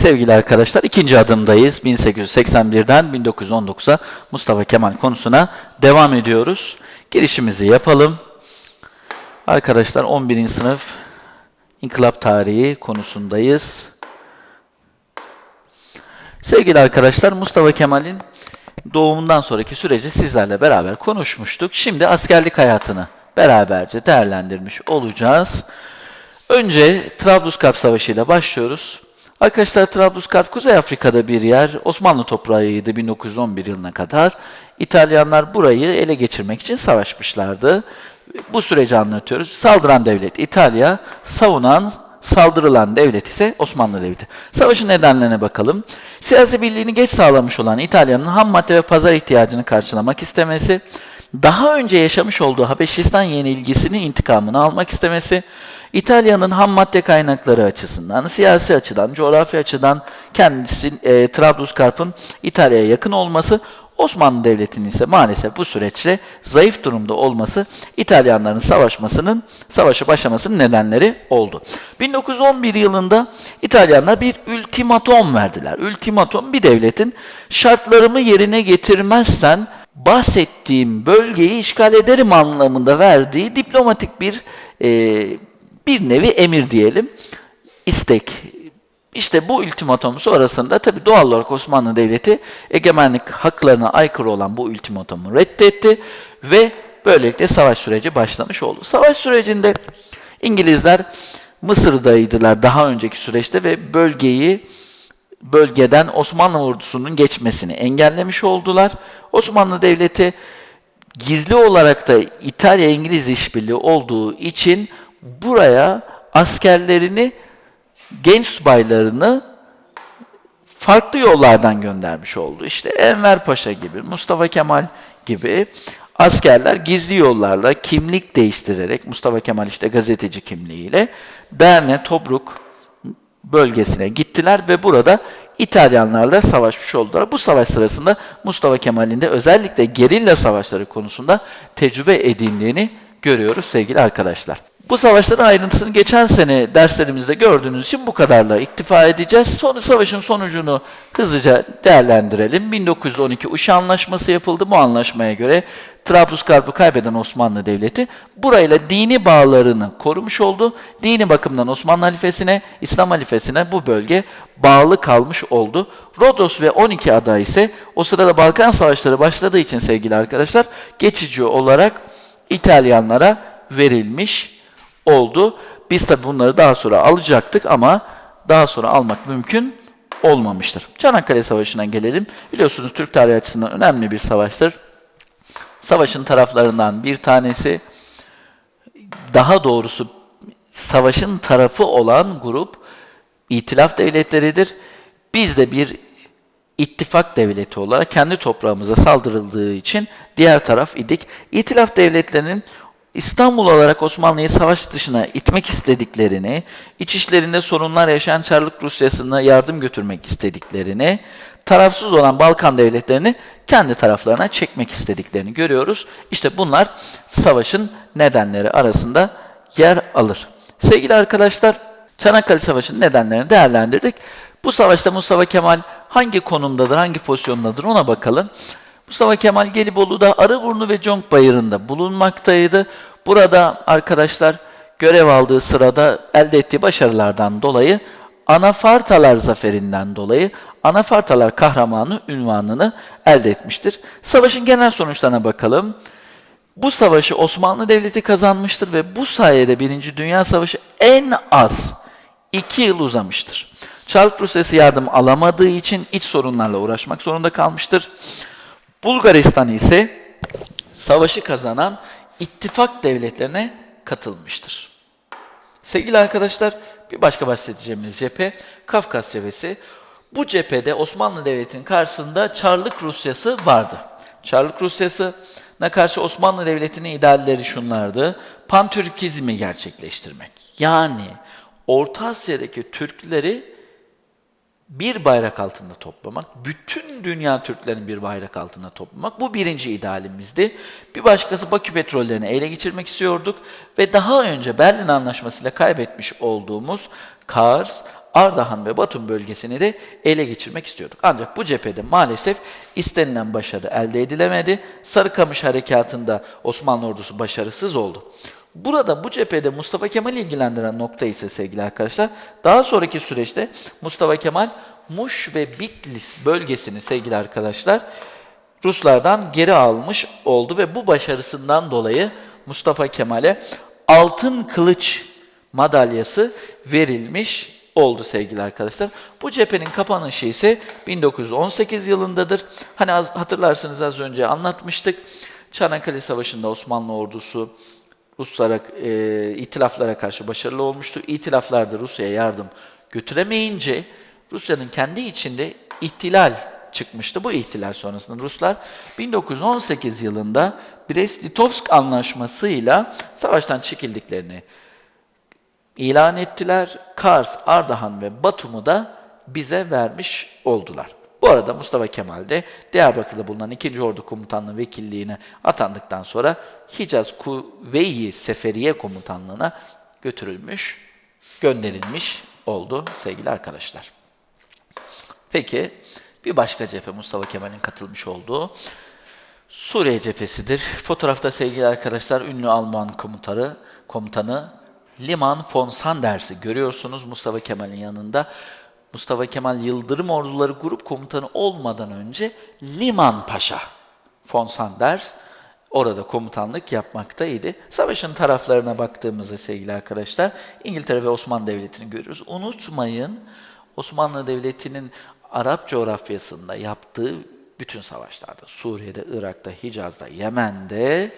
Sevgili arkadaşlar ikinci adımdayız. 1881'den 1919'a Mustafa Kemal konusuna devam ediyoruz. Girişimizi yapalım. Arkadaşlar 11. sınıf İnkılap Tarihi konusundayız. Sevgili arkadaşlar Mustafa Kemal'in doğumundan sonraki süreci sizlerle beraber konuşmuştuk. Şimdi askerlik hayatını beraberce değerlendirmiş olacağız. Önce Trablusgarp Savaşı ile başlıyoruz. Arkadaşlar Trablusgarp Kuzey Afrika'da bir yer. Osmanlı toprağıydı 1911 yılına kadar. İtalyanlar burayı ele geçirmek için savaşmışlardı. Bu süreci anlatıyoruz. Saldıran devlet İtalya, savunan, saldırılan devlet ise Osmanlı Devleti. Savaşın nedenlerine bakalım. Siyasi birliğini geç sağlamış olan İtalya'nın ham madde ve pazar ihtiyacını karşılamak istemesi, daha önce yaşamış olduğu Habeşistan yenilgisini intikamını almak istemesi, İtalya'nın ham madde kaynakları açısından, siyasi açıdan, coğrafi açıdan kendisi e, Trablusgarp'ın İtalya'ya yakın olması, Osmanlı Devleti'nin ise maalesef bu süreçte zayıf durumda olması İtalyanların savaşmasının, savaşa başlamasının nedenleri oldu. 1911 yılında İtalyanlar bir ultimatom verdiler. Ultimatom bir devletin şartlarımı yerine getirmezsen bahsettiğim bölgeyi işgal ederim anlamında verdiği diplomatik bir e, bir nevi emir diyelim, istek. İşte bu ultimatom sonrasında tabi doğal olarak Osmanlı Devleti egemenlik haklarına aykırı olan bu ultimatomu reddetti ve böylelikle savaş süreci başlamış oldu. Savaş sürecinde İngilizler Mısır'daydılar daha önceki süreçte ve bölgeyi bölgeden Osmanlı ordusunun geçmesini engellemiş oldular. Osmanlı Devleti gizli olarak da İtalya-İngiliz işbirliği olduğu için buraya askerlerini, genç subaylarını farklı yollardan göndermiş oldu. İşte Enver Paşa gibi, Mustafa Kemal gibi askerler gizli yollarla kimlik değiştirerek, Mustafa Kemal işte gazeteci kimliğiyle Berne, Tobruk bölgesine gittiler ve burada İtalyanlarla savaşmış oldular. Bu savaş sırasında Mustafa Kemal'in de özellikle gerilla savaşları konusunda tecrübe edindiğini görüyoruz sevgili arkadaşlar. Bu savaşların ayrıntısını geçen sene derslerimizde gördüğünüz için bu kadarla iktifa edeceğiz. Sonra savaşın sonucunu hızlıca değerlendirelim. 1912 Uşa Anlaşması yapıldı. Bu anlaşmaya göre Trablusgarp'ı kaybeden Osmanlı Devleti burayla dini bağlarını korumuş oldu. Dini bakımdan Osmanlı halifesine, İslam halifesine bu bölge bağlı kalmış oldu. Rodos ve 12 ada ise o sırada Balkan Savaşları başladığı için sevgili arkadaşlar geçici olarak İtalyanlara verilmiş oldu. Biz tabi bunları daha sonra alacaktık ama daha sonra almak mümkün olmamıştır. Çanakkale Savaşı'na gelelim. Biliyorsunuz Türk tarihi açısından önemli bir savaştır. Savaşın taraflarından bir tanesi, daha doğrusu savaşın tarafı olan grup İtilaf devletleridir. Biz de bir ittifak devleti olarak kendi toprağımıza saldırıldığı için diğer taraf idik. İtilaf devletlerinin İstanbul olarak Osmanlı'yı savaş dışına itmek istediklerini, iç işlerinde sorunlar yaşayan Çarlık Rusyası'na yardım götürmek istediklerini, tarafsız olan Balkan devletlerini kendi taraflarına çekmek istediklerini görüyoruz. İşte bunlar savaşın nedenleri arasında yer alır. Sevgili arkadaşlar, Çanakkale Savaşı'nın nedenlerini değerlendirdik. Bu savaşta Mustafa Kemal hangi konumdadır, hangi pozisyondadır ona bakalım. Mustafa Kemal Gelibolu'da Arıburnu ve Conk Bayırı'nda bulunmaktaydı. Burada arkadaşlar görev aldığı sırada elde ettiği başarılardan dolayı Anafartalar zaferinden dolayı Anafartalar kahramanı ünvanını elde etmiştir. Savaşın genel sonuçlarına bakalım. Bu savaşı Osmanlı Devleti kazanmıştır ve bu sayede Birinci Dünya Savaşı en az 2 yıl uzamıştır. Çarlık Rusyası yardım alamadığı için iç sorunlarla uğraşmak zorunda kalmıştır. Bulgaristan ise savaşı kazanan ittifak devletlerine katılmıştır. Sevgili arkadaşlar, bir başka bahsedeceğimiz cephe Kafkas cephesi. Bu cephede Osmanlı Devleti'nin karşısında Çarlık Rusyası vardı. Çarlık Rusyası'na karşı Osmanlı Devleti'nin idealleri şunlardı. Pantürkizmi gerçekleştirmek. Yani Orta Asya'daki Türkleri bir bayrak altında toplamak, bütün dünya Türklerini bir bayrak altında toplamak bu birinci idealimizdi. Bir başkası Bakü petrollerini ele geçirmek istiyorduk ve daha önce Berlin Anlaşması'yla kaybetmiş olduğumuz Kars, Ardahan ve Batum bölgesini de ele geçirmek istiyorduk. Ancak bu cephede maalesef istenilen başarı elde edilemedi. Sarıkamış harekatında Osmanlı ordusu başarısız oldu. Burada bu cephede Mustafa Kemal'i ilgilendiren nokta ise sevgili arkadaşlar, daha sonraki süreçte Mustafa Kemal Muş ve Bitlis bölgesini sevgili arkadaşlar Ruslardan geri almış oldu ve bu başarısından dolayı Mustafa Kemal'e altın kılıç madalyası verilmiş oldu sevgili arkadaşlar. Bu cephenin kapanışı ise 1918 yılındadır. Hani az, hatırlarsınız az önce anlatmıştık. Çanakkale Savaşı'nda Osmanlı ordusu Ruslara, e, itilaflara karşı başarılı olmuştu. İtilaflar da Rusya'ya yardım götüremeyince Rusya'nın kendi içinde ihtilal çıkmıştı. Bu ihtilal sonrasında Ruslar 1918 yılında Brest-Litovsk anlaşmasıyla savaştan çekildiklerini ilan ettiler. Kars, Ardahan ve Batum'u da bize vermiş oldular. Bu arada Mustafa Kemal de Diyarbakır'da bulunan 2. Ordu Komutanlığı vekilliğine atandıktan sonra Hicaz Kuvveyi Seferiye Komutanlığı'na götürülmüş, gönderilmiş oldu sevgili arkadaşlar. Peki bir başka cephe Mustafa Kemal'in katılmış olduğu Suriye cephesidir. Fotoğrafta sevgili arkadaşlar ünlü Alman komutanı, komutanı Liman von Sanders'i görüyorsunuz Mustafa Kemal'in yanında. Mustafa Kemal Yıldırım Orduları Grup Komutanı olmadan önce Liman Paşa von Sanders orada komutanlık yapmaktaydı. Savaşın taraflarına baktığımızda sevgili arkadaşlar İngiltere ve Osmanlı Devleti'ni görüyoruz. Unutmayın Osmanlı Devleti'nin Arap coğrafyasında yaptığı bütün savaşlarda, Suriye'de, Irak'ta, Hicaz'da, Yemen'de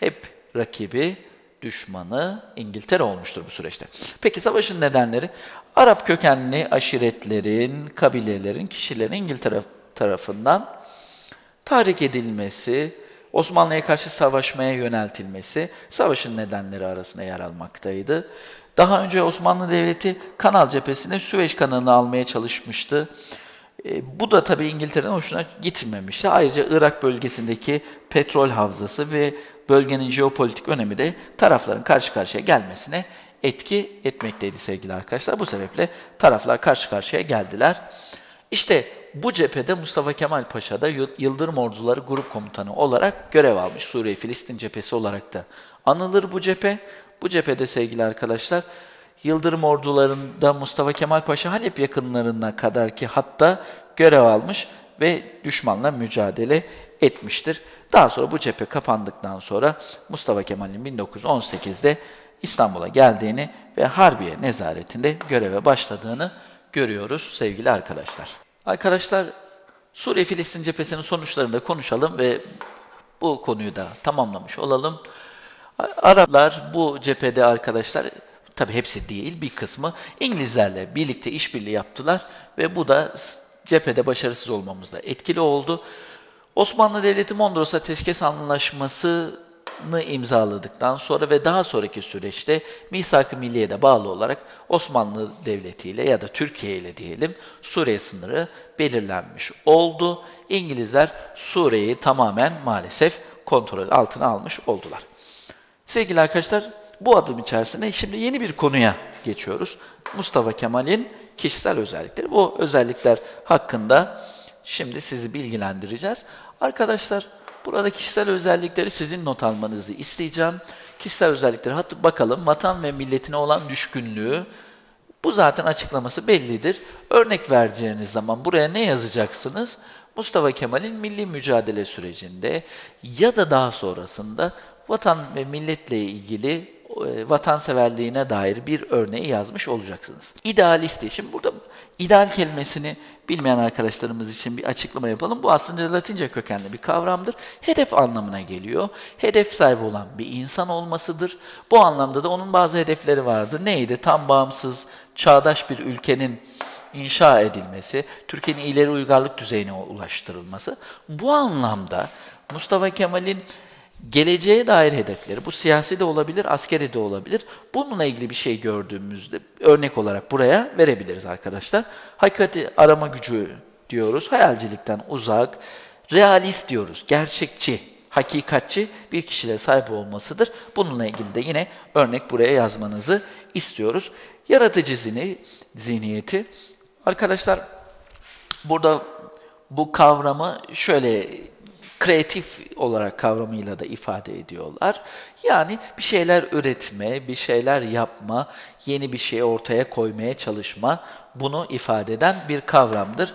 hep rakibi, düşmanı İngiltere olmuştur bu süreçte. Peki savaşın nedenleri? Arap kökenli aşiretlerin, kabilelerin, kişilerin İngiltere tarafından tahrik edilmesi, Osmanlı'ya karşı savaşmaya yöneltilmesi savaşın nedenleri arasında yer almaktaydı. Daha önce Osmanlı Devleti Kanal cephesine Süveyş kanalını almaya çalışmıştı. E, bu da tabii İngiltere'nin hoşuna gitmemişti. Ayrıca Irak bölgesindeki petrol havzası ve bölgenin jeopolitik önemi de tarafların karşı karşıya gelmesine etki etmekteydi sevgili arkadaşlar. Bu sebeple taraflar karşı karşıya geldiler. İşte bu cephede Mustafa Kemal Paşa da Yıldırım Orduları Grup Komutanı olarak görev almış. Suriye-Filistin cephesi olarak da anılır bu cephe. Bu cephede sevgili arkadaşlar Yıldırım ordularında Mustafa Kemal Paşa Halep yakınlarına kadar ki hatta görev almış ve düşmanla mücadele etmiştir. Daha sonra bu cephe kapandıktan sonra Mustafa Kemal'in 1918'de İstanbul'a geldiğini ve Harbiye nezaretinde göreve başladığını görüyoruz sevgili arkadaşlar. Arkadaşlar Suriye-Filistin cephesinin sonuçlarını da konuşalım ve bu konuyu da tamamlamış olalım. Araplar bu cephede arkadaşlar tabi hepsi değil bir kısmı İngilizlerle birlikte işbirliği yaptılar ve bu da cephede başarısız olmamızda etkili oldu. Osmanlı Devleti Mondros Ateşkes Anlaşması'nı imzaladıktan sonra ve daha sonraki süreçte Misak-ı Milliye'de de bağlı olarak Osmanlı Devleti ile ya da Türkiye ile diyelim Suriye sınırı belirlenmiş oldu. İngilizler Suriye'yi tamamen maalesef kontrol altına almış oldular. Sevgili arkadaşlar bu adım içerisinde şimdi yeni bir konuya geçiyoruz. Mustafa Kemal'in kişisel özellikleri. Bu özellikler hakkında şimdi sizi bilgilendireceğiz. Arkadaşlar burada kişisel özellikleri sizin not almanızı isteyeceğim. Kişisel özellikleri hatır bakalım. Vatan ve milletine olan düşkünlüğü. Bu zaten açıklaması bellidir. Örnek vereceğiniz zaman buraya ne yazacaksınız? Mustafa Kemal'in milli mücadele sürecinde ya da daha sonrasında vatan ve milletle ilgili vatanseverliğine dair bir örneği yazmış olacaksınız. İdealist Şimdi burada ideal kelimesini bilmeyen arkadaşlarımız için bir açıklama yapalım. Bu aslında Latince kökenli bir kavramdır. Hedef anlamına geliyor. Hedef sahibi olan bir insan olmasıdır. Bu anlamda da onun bazı hedefleri vardı. Neydi? Tam bağımsız, çağdaş bir ülkenin inşa edilmesi, Türkiye'nin ileri uygarlık düzeyine ulaştırılması. Bu anlamda Mustafa Kemal'in geleceğe dair hedefleri, bu siyasi de olabilir, askeri de olabilir. Bununla ilgili bir şey gördüğümüzde örnek olarak buraya verebiliriz arkadaşlar. Hakikati arama gücü diyoruz, hayalcilikten uzak, realist diyoruz, gerçekçi, hakikatçi bir kişiliğe sahip olmasıdır. Bununla ilgili de yine örnek buraya yazmanızı istiyoruz. Yaratıcı zihni, zihniyeti. Arkadaşlar burada bu kavramı şöyle kreatif olarak kavramıyla da ifade ediyorlar. Yani bir şeyler üretme, bir şeyler yapma, yeni bir şey ortaya koymaya çalışma bunu ifade eden bir kavramdır.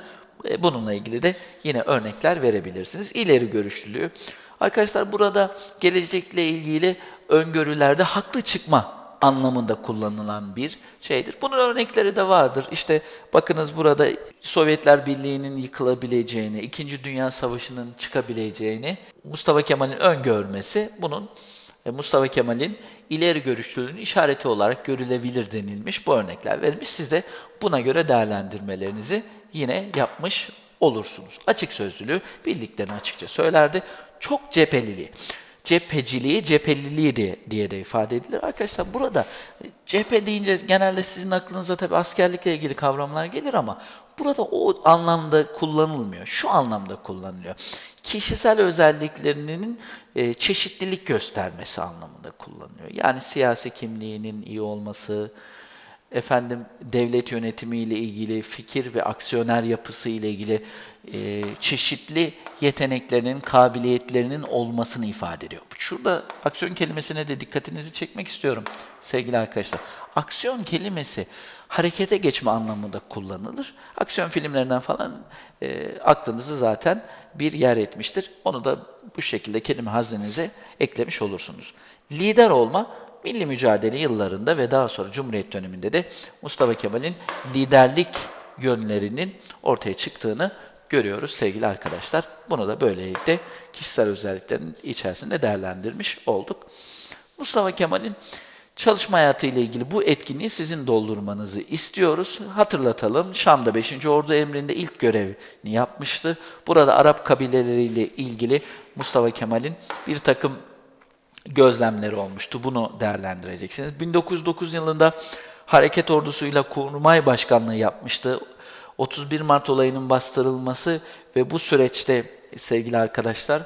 E, Bununla ilgili de yine örnekler verebilirsiniz. İleri görüşlülüğü. Arkadaşlar burada gelecekle ilgili öngörülerde haklı çıkma anlamında kullanılan bir şeydir. Bunun örnekleri de vardır. İşte bakınız burada Sovyetler Birliği'nin yıkılabileceğini, İkinci Dünya Savaşı'nın çıkabileceğini Mustafa Kemal'in öngörmesi bunun e, Mustafa Kemal'in ileri görüşlülüğünün işareti olarak görülebilir denilmiş bu örnekler verilmiş. Siz de buna göre değerlendirmelerinizi yine yapmış olursunuz. Açık sözlülüğü bildiklerini açıkça söylerdi. Çok cepheliliği. Cepheciliği, cepheliliği de, diye de ifade edilir. Arkadaşlar burada cephe deyince genelde sizin aklınıza tabii askerlikle ilgili kavramlar gelir ama burada o anlamda kullanılmıyor. Şu anlamda kullanılıyor. Kişisel özelliklerinin e, çeşitlilik göstermesi anlamında kullanılıyor. Yani siyasi kimliğinin iyi olması, efendim devlet yönetimiyle ilgili fikir ve aksiyoner yapısı ile ilgili e, çeşitli yeteneklerinin, kabiliyetlerinin olmasını ifade ediyor. Şurada aksiyon kelimesine de dikkatinizi çekmek istiyorum sevgili arkadaşlar. Aksiyon kelimesi harekete geçme anlamında kullanılır. Aksiyon filmlerinden falan e, aklınızı zaten bir yer etmiştir. Onu da bu şekilde kelime haznenize eklemiş olursunuz. Lider olma milli mücadele yıllarında ve daha sonra Cumhuriyet döneminde de Mustafa Kemal'in liderlik yönlerinin ortaya çıktığını görüyoruz sevgili arkadaşlar. Bunu da böylelikle kişisel özelliklerin içerisinde değerlendirmiş olduk. Mustafa Kemal'in çalışma hayatı ile ilgili bu etkinliği sizin doldurmanızı istiyoruz. Hatırlatalım, Şam'da 5. Ordu emrinde ilk görevini yapmıştı. Burada Arap kabileleriyle ilgili Mustafa Kemal'in bir takım gözlemleri olmuştu. Bunu değerlendireceksiniz. 1909 yılında Hareket Ordusu'yla Kurmay Başkanlığı yapmıştı. 31 Mart olayının bastırılması ve bu süreçte sevgili arkadaşlar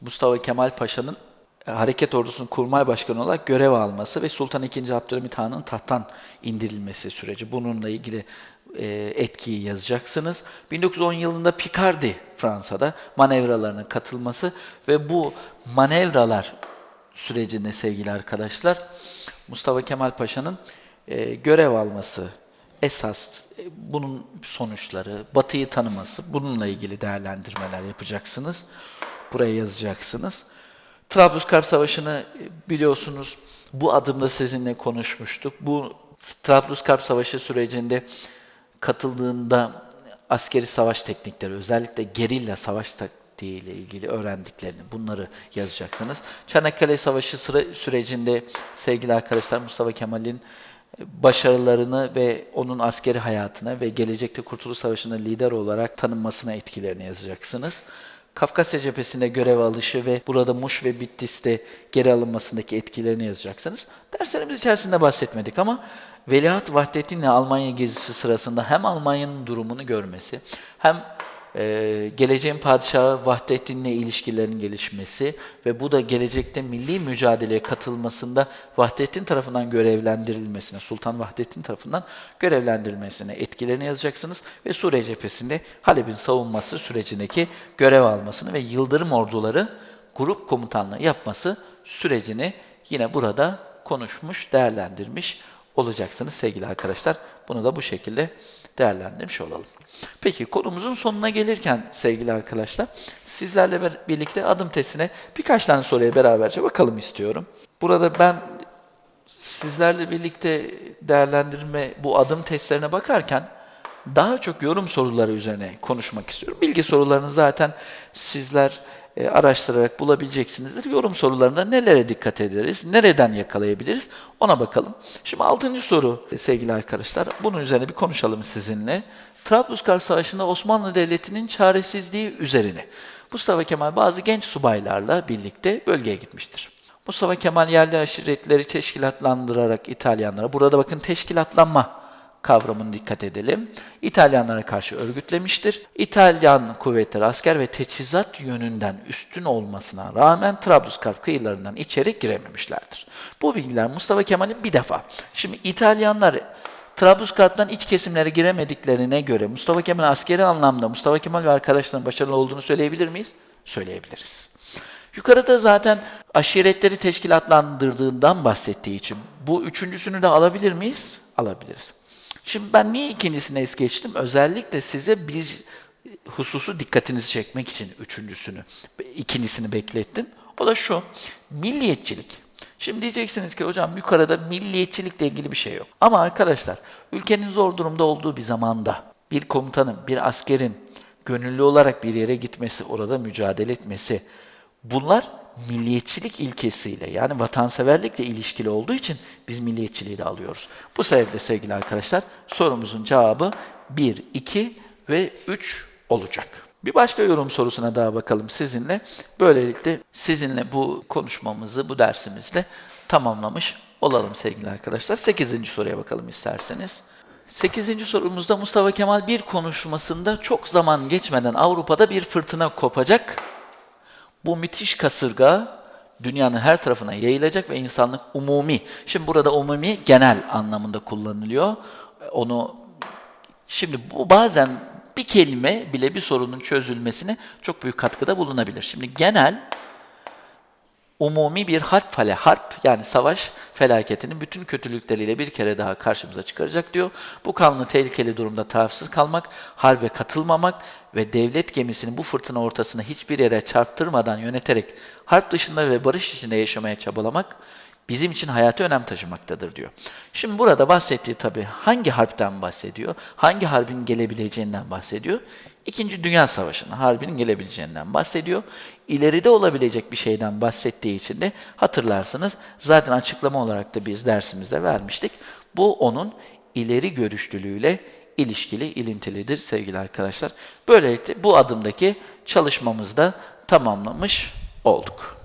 Mustafa Kemal Paşa'nın e, Hareket Ordusu'nun kurmay başkanı olarak görev alması ve Sultan II. Abdülhamit Han'ın tahttan indirilmesi süreci. Bununla ilgili e, etkiyi yazacaksınız. 1910 yılında Picardy Fransa'da manevralarına katılması ve bu manevralar sürecinde sevgili arkadaşlar Mustafa Kemal Paşa'nın e, görev alması esas e, bunun sonuçları, Batı'yı tanıması, bununla ilgili değerlendirmeler yapacaksınız. Buraya yazacaksınız. Trablusgarp Savaşı'nı e, biliyorsunuz bu adımda sizinle konuşmuştuk. Bu Trablusgarp Savaşı sürecinde katıldığında askeri savaş teknikleri, özellikle gerilla savaş taktiği ile ilgili öğrendiklerini, bunları yazacaksınız. Çanakkale Savaşı sürecinde sevgili arkadaşlar Mustafa Kemal'in başarılarını ve onun askeri hayatına ve gelecekte Kurtuluş Savaşı'nda lider olarak tanınmasına etkilerini yazacaksınız. Kafkasya cephesinde görev alışı ve burada Muş ve Bitlis'te geri alınmasındaki etkilerini yazacaksınız. Derslerimiz içerisinde bahsetmedik ama Veliaht Vahdettin'le Almanya gezisi sırasında hem Almanya'nın durumunu görmesi hem e, geleceğin padişahı Vahdettin'le ilişkilerin gelişmesi ve bu da gelecekte milli mücadeleye katılmasında Vahdettin tarafından görevlendirilmesine, Sultan Vahdettin tarafından görevlendirilmesine etkilerini yazacaksınız ve Suriye cephesinde Halep'in savunması sürecindeki görev almasını ve Yıldırım orduları grup komutanlığı yapması sürecini yine burada konuşmuş, değerlendirmiş olacaksınız sevgili arkadaşlar. Bunu da bu şekilde değerlendirmiş olalım. Peki konumuzun sonuna gelirken sevgili arkadaşlar sizlerle birlikte adım testine birkaç tane soruya beraberce bakalım istiyorum. Burada ben sizlerle birlikte değerlendirme bu adım testlerine bakarken daha çok yorum soruları üzerine konuşmak istiyorum. Bilgi sorularını zaten sizler e, araştırarak bulabileceksinizdir. Yorum sorularında nelere dikkat ederiz, nereden yakalayabiliriz ona bakalım. Şimdi altıncı soru e, sevgili arkadaşlar. Bunun üzerine bir konuşalım sizinle. Trablusgarp Savaşı'nda Osmanlı Devleti'nin çaresizliği üzerine. Mustafa Kemal bazı genç subaylarla birlikte bölgeye gitmiştir. Mustafa Kemal yerli aşiretleri teşkilatlandırarak İtalyanlara, burada bakın teşkilatlanma kavramını dikkat edelim. İtalyanlara karşı örgütlemiştir. İtalyan kuvvetleri asker ve teçhizat yönünden üstün olmasına rağmen Trablusgarp kıyılarından içeri girememişlerdir. Bu bilgiler Mustafa Kemal'in bir defa. Şimdi İtalyanlar Trablusgarp'tan iç kesimlere giremediklerine göre Mustafa Kemal askeri anlamda Mustafa Kemal ve arkadaşlarının başarılı olduğunu söyleyebilir miyiz? Söyleyebiliriz. Yukarıda zaten aşiretleri teşkilatlandırdığından bahsettiği için bu üçüncüsünü de alabilir miyiz? Alabiliriz. Şimdi ben niye ikincisini es geçtim? Özellikle size bir hususu dikkatinizi çekmek için üçüncüsünü, ikincisini beklettim. O da şu, milliyetçilik. Şimdi diyeceksiniz ki hocam yukarıda milliyetçilikle ilgili bir şey yok. Ama arkadaşlar ülkenin zor durumda olduğu bir zamanda bir komutanın, bir askerin gönüllü olarak bir yere gitmesi, orada mücadele etmesi bunlar milliyetçilik ilkesiyle yani vatanseverlikle ilişkili olduğu için biz milliyetçiliği de alıyoruz. Bu sebeple sevgili arkadaşlar sorumuzun cevabı 1, 2 ve 3 olacak. Bir başka yorum sorusuna daha bakalım sizinle. Böylelikle sizinle bu konuşmamızı, bu dersimizle tamamlamış olalım sevgili arkadaşlar. 8. soruya bakalım isterseniz. 8. sorumuzda Mustafa Kemal bir konuşmasında çok zaman geçmeden Avrupa'da bir fırtına kopacak. Bu müthiş kasırga dünyanın her tarafına yayılacak ve insanlık umumi. Şimdi burada umumi genel anlamında kullanılıyor. Onu şimdi bu bazen bir kelime bile bir sorunun çözülmesine çok büyük katkıda bulunabilir. Şimdi genel umumi bir harp fale harp yani savaş felaketinin bütün kötülükleriyle bir kere daha karşımıza çıkaracak diyor. Bu kanlı tehlikeli durumda tarafsız kalmak, harbe katılmamak ve devlet gemisini bu fırtına ortasına hiçbir yere çarptırmadan yöneterek harp dışında ve barış içinde yaşamaya çabalamak bizim için hayati önem taşımaktadır diyor. Şimdi burada bahsettiği tabii hangi harpten bahsediyor? Hangi harbin gelebileceğinden bahsediyor? İkinci Dünya Savaşı'nın harbinin gelebileceğinden bahsediyor. İleride olabilecek bir şeyden bahsettiği için de hatırlarsınız zaten açıklama olarak da biz dersimizde vermiştik. Bu onun ileri görüşlülüğüyle ilişkili, ilintilidir sevgili arkadaşlar. Böylelikle bu adımdaki çalışmamızı da tamamlamış olduk.